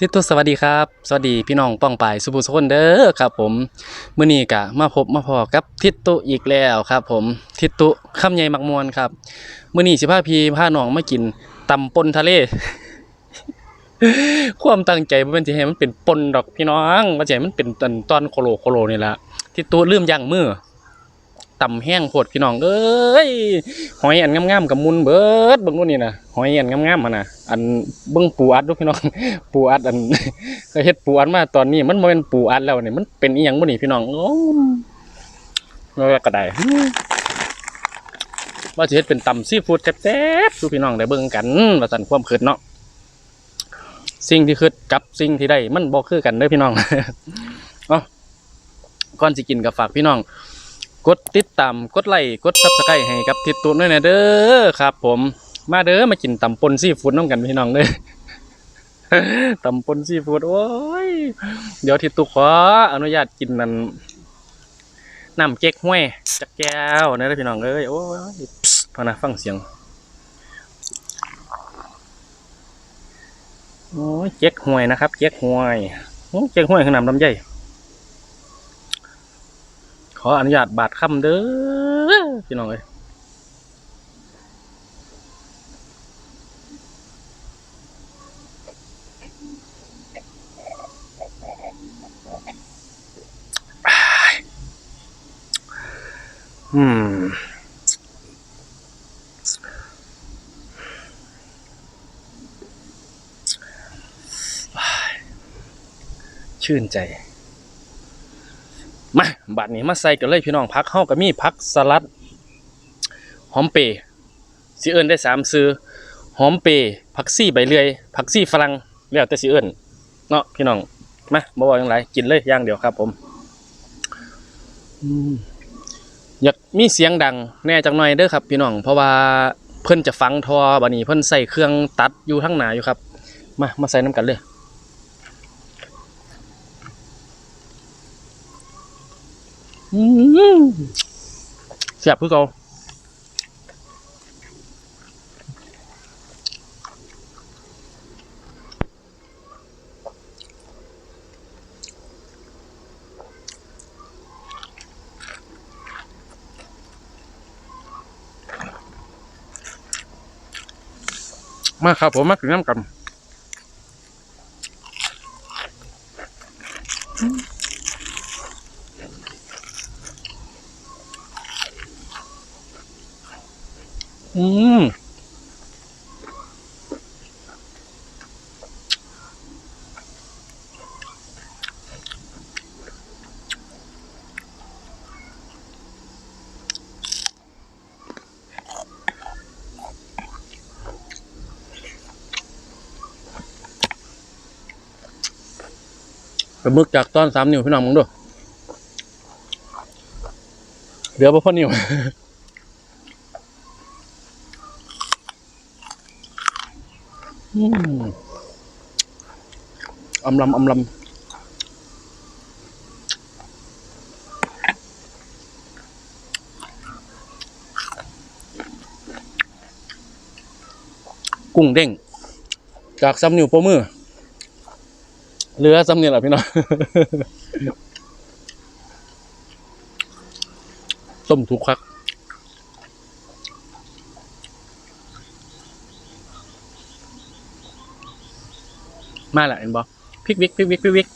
ทิศตุสวัสดีครับ สวัสดีพี่น้องป้องปายสุภุสคนเด้อครับผมมื้อนี้กะมาพบมาพอกับทิศตุอีกแล้วครับ ผมทิศตุคำใหญ่มักมวนครับมื้อนี้สิพาพี่พาน้องมากินตำปนทะเล ความตั้งใจบ่แม่นสิให้มันเป็นปนดอกพี่น้องว่าสิให้มันเป็นตอนตอนโคโลโคโลนี่แหละทิศตุลืมย่างมือ ต่ำแห้งโพดพี่น้องเอ้ยหอยอันงามๆกับมุนเบิดเบิ่งนู่นนี่นะหอยอันงามๆหั่นนะอันเบิ่งปูอัดดูพี่น้อง ปูอัดอันก็เฮ็ดปูอัดมาตอนนี้ มันบ่แม่นปูอัดแล้วเนี่ยมันเป็นอีหยังบ่นี่พี่น้องโอ้แล้วก็ได้ว่าสิเฮ็ดเป็นตำซีฟู้ดแซ่บๆสู่พี่น้องได้เบิ่งกันว่าซั่นความคิดเนาะสิ่งที่คิดกับสิ่งที่ได้มันบ่คือกันเด้อพี่น้องอ้าก่อนสิกินก็ฝากพี่น้อง กดติดตามกดไลค์กด Subscribe ให้กับทิศตุ้นด้วยนะเด้อครับ ผมมาเด้อมากินตำปนซีฟู้ดน้ำกันพี่น้องเด้อตำปนซีฟู้ดโอ้ยเดี๋ยวทิศตุ้ขออนุญาตกินนั่นน้ำเก๊กห้วยจักแก้วนะพี่น้องเอ้ยโอ้ยพอนะฟังเสียงโอ้ยเก๊กห้วยนะครับเก๊กห้วยโอ้ยเก๊กห้วยคือน้ำลำไย ออนุญาตบาดค่ำเด้อพี่น้องเอ้ยอืมชื่นใจ มาบัดนี้มาใส่กันเลยพี่น้องพักเฮาก็มีพักสลัด หอมเปย์สิเอิ้นได้สามซื้อหอมเปย์ผักซี่ใบเลื่อยผักซี่ฝรั่งแล้วแต่สิเอิ้นเนาะพี่น้องมาบ่ว่าจังไรกินเลยอย่างเดียวครับผมอยากมีเสียงดังแน่จักหน่อยเด้อครับ พี่น้องเพราะว่าเพิ่นจะฟังทอบัดนี้เพิ่นใส่เครื่องตัดอยู่ทั้งหนาอยู่ครับ มามาใส่น้ำกันเลย อืม แซ่บคือเก่ามาครับผมมากินน้ำกันอืม ปลาหมึกจากต้อนสามนิ้วพี่น้องมึงดูเหลือบ่พอนิ้วอืมอำลำอำลำกุ้งเด้งจากซ้ำนิ้วโป้มือ เหลือซ้ำนี่แหละพี่น้องส้มทุกคักมาแหละเห็นบอพริกวิกพริกวิกพริกวิก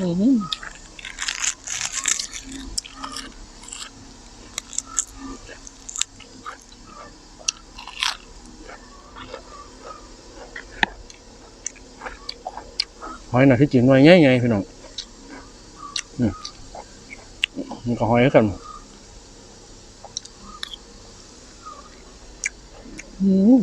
อื้อหือหอยหน่ะที่จริงหน่วยง่ายๆพี่น้องอืมมันก็หอยกันอืม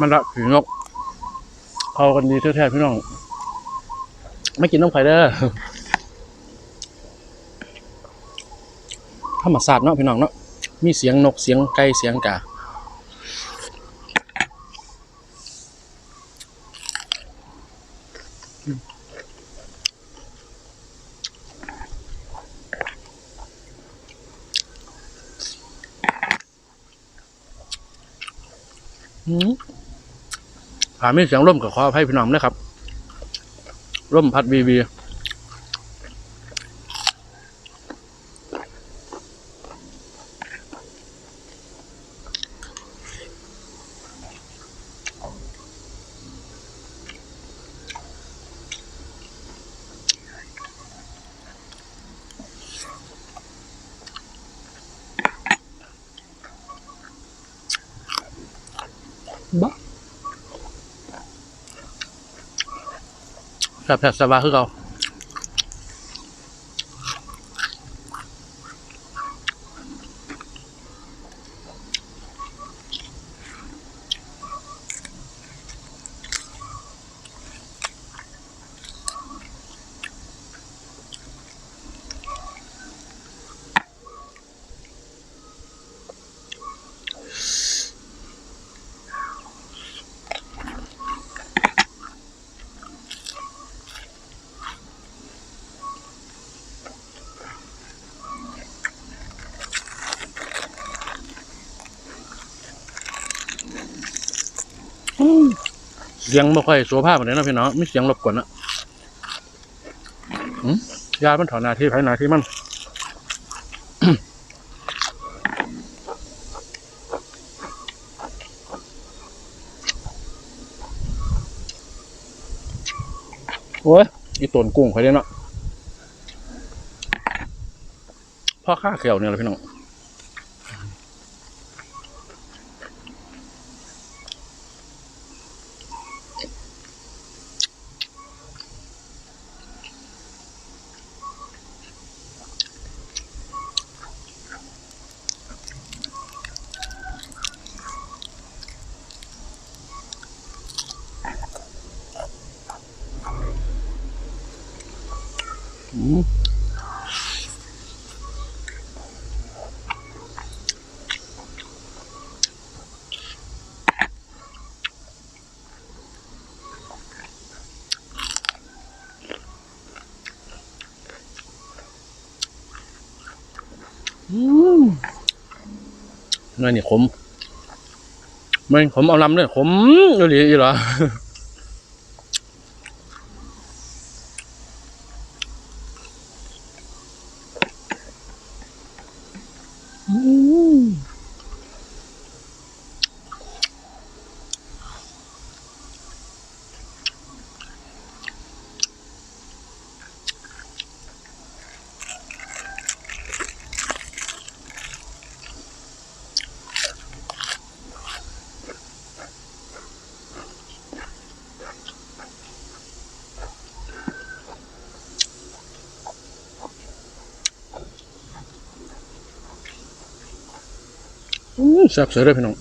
มันละผีนกเอากันดีแท้ๆพี่น้อง ไม่กินน้ำไผ่เด้อธรรมศาสตร์เนาะพี่น้องเนาะมีเสียงนกเสียงไก่เสียงกาอืม ถามมีเสียงร่มกับขออภัยพี่น้องนะครับร่มพัดวีวีบ้า แบบแบบสบายคือเรา สียงไม่ค่อยโสภาพเหมือนกันนะพี่น้องไม่เสียงรบกวนอะยามันถอนนาที่ไผนาที่มันโอ้ยอีตนกุ้งไปเลยเนาะพ่อข้าเขียวเนี่ยแหละพี่น้อง อืมอืม นั่นนี่ขมไม่ขมเอาลำเลยขมอยู่ดีอีหรออืมอืม แซ่บเสือเลยพี่น้อง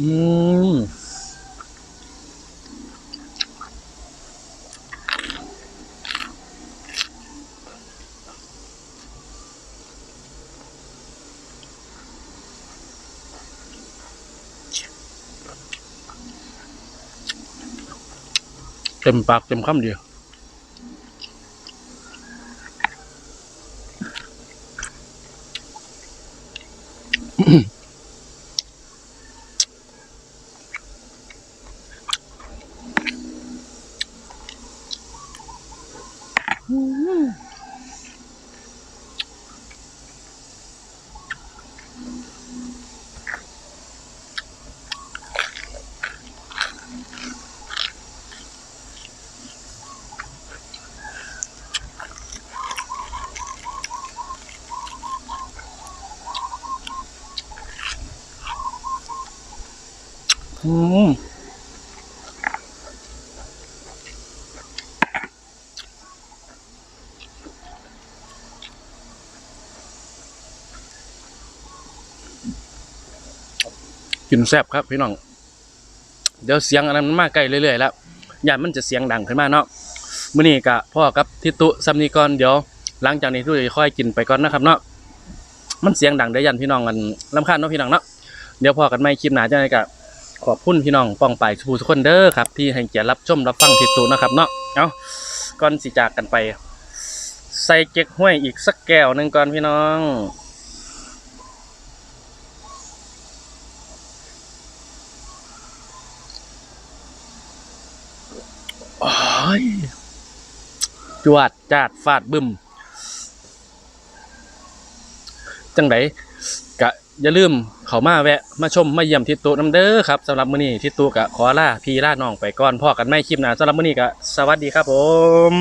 อืมเต็มป 음. 음. กินแซ่บครับพี่น้อง เดี๋ยวเสียงอันนั้นมันมาใกล้เรื่อยๆแล้วยานมันจะเสียงดังขึ้นมาเนาะมื้อนี้กะพ่อกับทิตุซัมนีก่อนเดี๋ยว หลังจากนี้ทุกจะค่อยกินไปก่อนนะครับเนาะมันเสียงดังได้ยันพี่น้องกันลำคาญเนาะพี่น้องเนาะเดี๋ยวพ่อกันไม่คลิปหนาจะไงกะขอบคุณพี่น้องป้องไปทุกทุกคนเด้อครับ ที่ให้เกียรติรับชมรับฟังทิตุนะครับเนาะเอาก่อนสิจากกันไป ใส่เก๊กห้วยอีกสักแก้วหนึ่งก่อนพี่น้อง โอ้ยจวดจาดฟาดบึมจังไดกะอย่าลืมเขามาแวะ มาชม มาเยี่ยมทิตุน้ำเด้อครับสำหรับมื้อนี้ทิตุกะขอลาพี่ลาน้องไปก่อนพ่อกันไม่คลิปหน้าสำหรับมื้อนี้กะสวัสดีครับผม